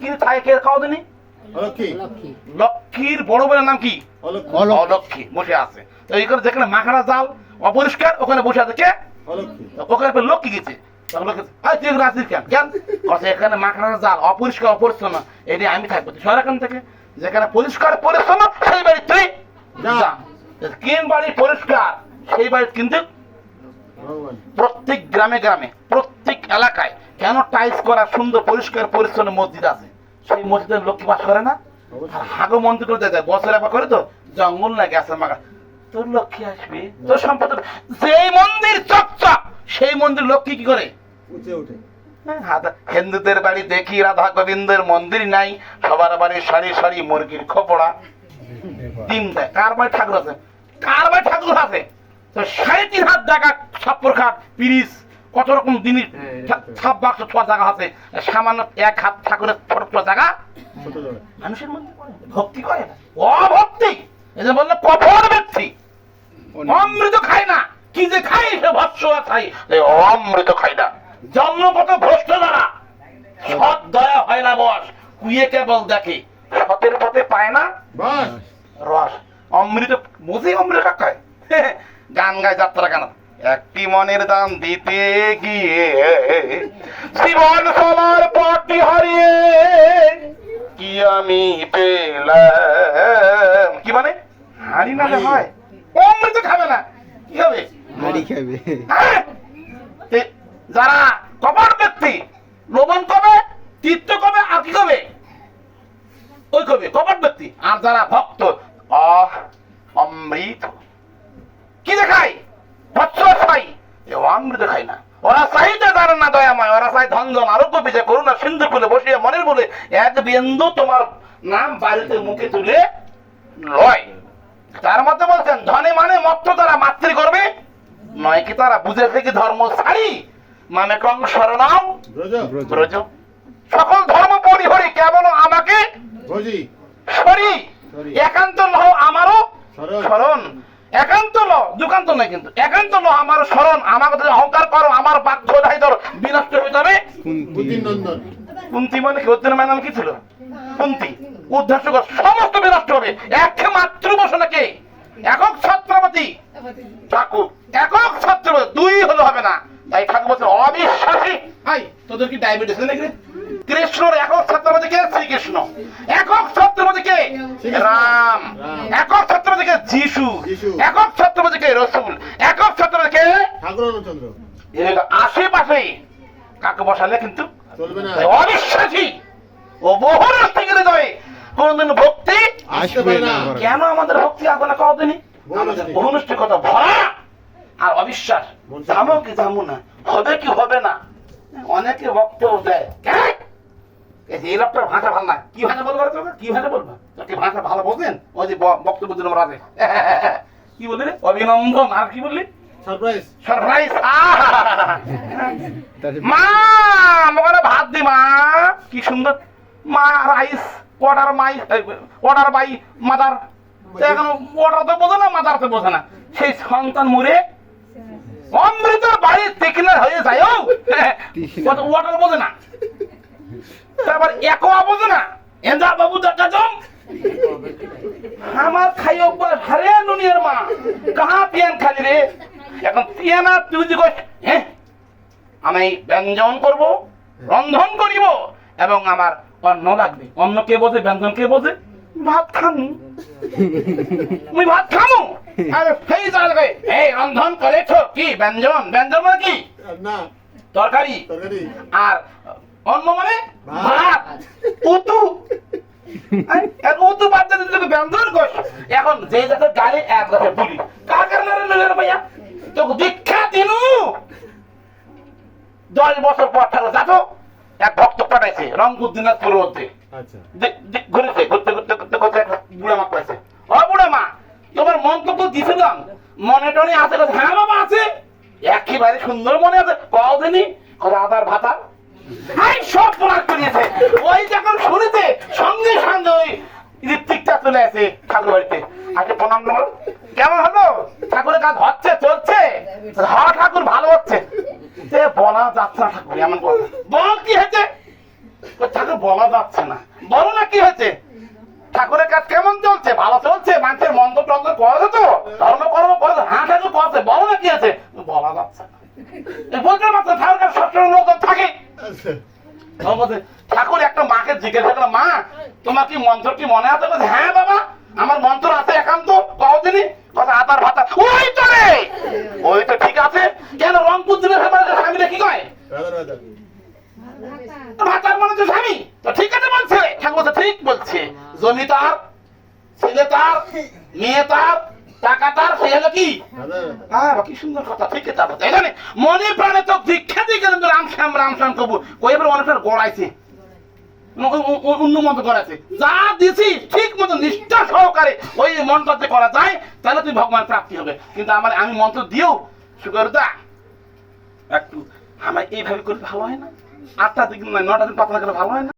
কি থাকে কে খাওয়া দিনি লক্ষ্মীর বড় বোনের নাম কি? অলক্ষ্মী বসে আছে। তো এখানে যেখানে মাখানা জাল অপরিষ্কার ওখানে বসে আছে কে? ওখানে লক্ষ্মী গেছে? তখন লোক গেছে, "এই, তুই এখানে আসিস কেন? কেন? কছে এখানে মাখানা জাল অপরিষ্কার অপরিচ্ছন্ন এটি আমি থাকব। থেকে? যেখানে পরিষ্কার পরিচ্ছন্ন সেই বাড়ি তুই কিন বাড়ি পরিষ্কার সেই বাড়ি কিন্তু প্রত্যেক গ্রামে গ্রামে প্রত্যেক এলাকায় কেন টাইলস করা সুন্দর পরিষ্কার পরিচ্ছন্ন মসজিদ আছে? সেই মসজিদের লক্ষ্মী বাস করে না? আর হাগো মন্দির করে দেয় বছর একবার করে তো জঙ্গল না গেছে মাগা তোর লক্ষ্মী আসবে? তোর সম্পদ যেই মন্দির চকচক সেই মন্দির লক্ষ্মী কি করে? উঠে উঠে। হ্যাঁ, হিন্দুদের বাড়ি দেখি রাধা গোবিন্দের মন্দির নাই। সবার বাড়ি সারি সারি মুরগির খোপড়া। ডিম দেয়। কার বাড়ি ঠাকুর আছে? কার বাড়ি ঠাকুর আছে? তো সাড়ে তিন হাত জায়গা ছাপ্পর খাট পিরিস কত রকম জিনিস ছাপ বাক্স ছোয়া জায়গা আছে সামান্য এক হাত ঠাকুরের ছোট ছোট জায়গা। মানুষের মধ্যে ভক্তি করে না অভক্তি। এই যে বলল কঠোর ব্যক্তি। অমৃত খায় না কি যে খাই সে ভৎস খাই অমৃত খাই না। জন্মগত ভ্রষ্ট দ্বারা সৎ দয়া হয় না বস কুয়ে কেবল দেখে সতের পথে পায় না। রস অমৃত বুঝি অমৃত কাকায় গান গায় যাত্রা গান। একটি মনের দাম দিতে গিয়ে জীবন সবার পথটি হারিয়ে কি আমি পেলাম? কি মানে? হারি না হয়। অমৃত খাবে না। কি হবে? হাড়ি খাবে। হ্যাঁ? যারা কপট ব্যক্তি লোভন কবে তীর্থ কবে আর কি কবে? ওই কবে কপট ব্যক্তি। আর যারা ভক্ত অহ অমৃত কি দেখায় ভৎস খাই এ অমৃত খাই না ওরা চাইতে জানে না দয়াময় ওরা চাই ধন জন আরোগ্য পিছে করুণা সিন্ধু কুলে বসিয়ে মনের বলে এক বিন্দু তোমার নাম বাড়িতে মুখে তুলে লয়। তার মধ্যে বলছেন ধনে মানে মত্ত তারা মাতৃ করবে নয় কি তারা বুঝে থেকে ধর্ম ছাড়ি? মানে কং শরণম ব্রজ। সকল ধর্ম পরিহরি কেবল আমাকে সরি। একান্ত লহ আমারও শরণ। একান্ত ল দুকান্ত নয় কিন্তু একান্ত ল আমার শরণ আমার কথা অহংকার করো আমার বাক্য দায়িত্ব বিনষ্ট হয়ে যাবে। কুন্তি মানে কি? ওদের নাম কি ছিল? কুন্তি কর সমস্ত বিনষ্ট হবে। একে মাতৃ বসনে কে একক ছত্রপতি। ঠাকুর একক ছত্রপতি দুই হলে হবে না। তাই ঠাকুর বলছে অবিশ্বাসী। হাই তোদের কি ডায়াবেটিস নাকি? কৃষ্ণর একক ছত্রপতি কে? শ্রীকৃষ্ণ। একক ছত্রপতি কে? রাম। একক ছত্রপতি কে? যিশু। একক ছত্রপতি কে? রসুল। একক ছত্রপতি কে? ঠাকুর অনুচন্দ্র। এর আশেপাশে কাকে বসালে কিন্তু? চলবে না। অবিশ্বাসী ও বহু রাস্তা গেলে যাবে কোনদিন ভক্তি আসবে না। কেন আমাদের ভক্তি আসবে না কদিনই আমাদের বহুনুষ্ঠিকতা ভরা আর অবিশ্বাস। জানো কি জানো না হবে কি হবে না অনেকে বক্তব্য দেয়? এই লোকটার ভাষা ভালো না কি ভাষা বলব কি ভাষা বলব? ভাষা ভালো ওই যে বক্তব্য দিলাম রাতে কি বললি রে? অভিনন্দন আর কি বললি? সারপ্রাইজ সারপ্রাইজ মা আমাকে ভাত দি মা। কি সুন্দর। মা rice water my water by mother এখন ওয়াটার তো বোঝে না মাদার তো বোঝে না। সেই সন্তান মরে অমৃতর বাড়ি তীক্ষ্ণ হয়ে যায় ও। ওয়াটার বোঝে না। তারপর একোয়া বোঝে না। এন্দা বাবু দেখা জম। আমার খাই অভ্যাস হারে নুনিয়ার মা। কাহা পিয়ান খালি রে? এখন পিয়ানা তুই যে হ্যাঁ আমি ব্যঞ্জন করব রন্ধন করিব এবং আমার অন্ন লাগবে। অন্ন কে বোঝে ব্যঞ্জন কে বোঝে? ভাত খামু। মুই ভাত খামু? আরে সেই জায়গায় এই রন্ধন করেছ কি ব্যঞ্জন? ব্যঞ্জন মানে কি? তরকারি। আর অন্ন মানে? ভাত। ভাত উতু আর উতু বাদ দিতে ব্যঞ্জন কর এখন যে জাতের গালে এক জাতের বলি কার কারণে রে ভাইয়া? তোকে দীক্ষা দিনু। দশ বছর পর থাকো যাতো এক ভক্ত পাঠাইছে রংপুর দিনাজপুর মধ্যে। আচ্ছা। দে- দে- ঘুরেছে ঘুরতে ঘুরতে ঘুরতে ঘুরতে বুড়া মা পাইছে। ও বুড়া মা তোমার মন্তব্য দিছিলাম মনে টনে আছে হ্যাঁ বাবা আছে। একেবারে সুন্দর মনে আছে। কদিনই কথা আদার ভাতা হাই সব প্রমাণ করিয়েছে ওই যখন শুনেছে সঙ্গে সঙ্গে ওই ঋত্বিকটা চলে আসে ঠাকুর বাড়িতে আগে প্রণাম নেব কেমন হলো ঠাকুরের কাজ হচ্ছে চলছে। হ্যাঁ ঠাকুর ভালো হচ্ছে। সে বলা যাচ্ছে না ঠাকুর, এমন কথা। বল কি হয়েছে? ঠাকুর, বলা যাচ্ছে না। বলো না কি হয়েছে? ঠাকুরের কাজ কেমন চলছে? ভালো চলছে? মানুষের মন্ত্র টন্ত্র করে তো ধর্ম, কর্ম করে তো? হ্যাঁ ঠাকুর করছে বলো না কি আছে বলা যাচ্ছে না। ঠাকুর একটা মাকে জিজ্ঞাসা মা, তোমার কি মন্ত্র কি মনে আছে? হ্যাঁ বাবা, আমার মন্ত্র আছে একান্ত কদিনই কথা আতার ভাতা। ওই তো রে! ওই তো ঠিক আছে। কেন রংপুর স্বামীরা কি কয়? ভাতার মানে তো স্বামী। তো ঠিক আছে বলছে। ঠাকুর ঠিক বলছে। জমি তার ছেলে তার মেয়ে তার টাকা তার সেই হলো কি? হ্যাঁ কি সুন্দর কথা। ঠিক মনে প্রাণে তো দীক্ষা দিয়ে গেলেন রাম শ্যাম রাম শ্যাম কবু কই এবার অনেকটা গড়াইছে? অন্য মন্ত্র যা দিছি, ঠিক মতো নিষ্ঠা সহকারে ওই মন্ত্রতে করা যায়, তাহলে তুমি ভগবান প্রাপ্তি হবে। কিন্তু আমার, আমি মন্ত্র দিও সুগরদা একটু আমার এইভাবে করে ভালো হয় না? আটটা দিন নটা দিন পাতলা করে ভালো হয় না?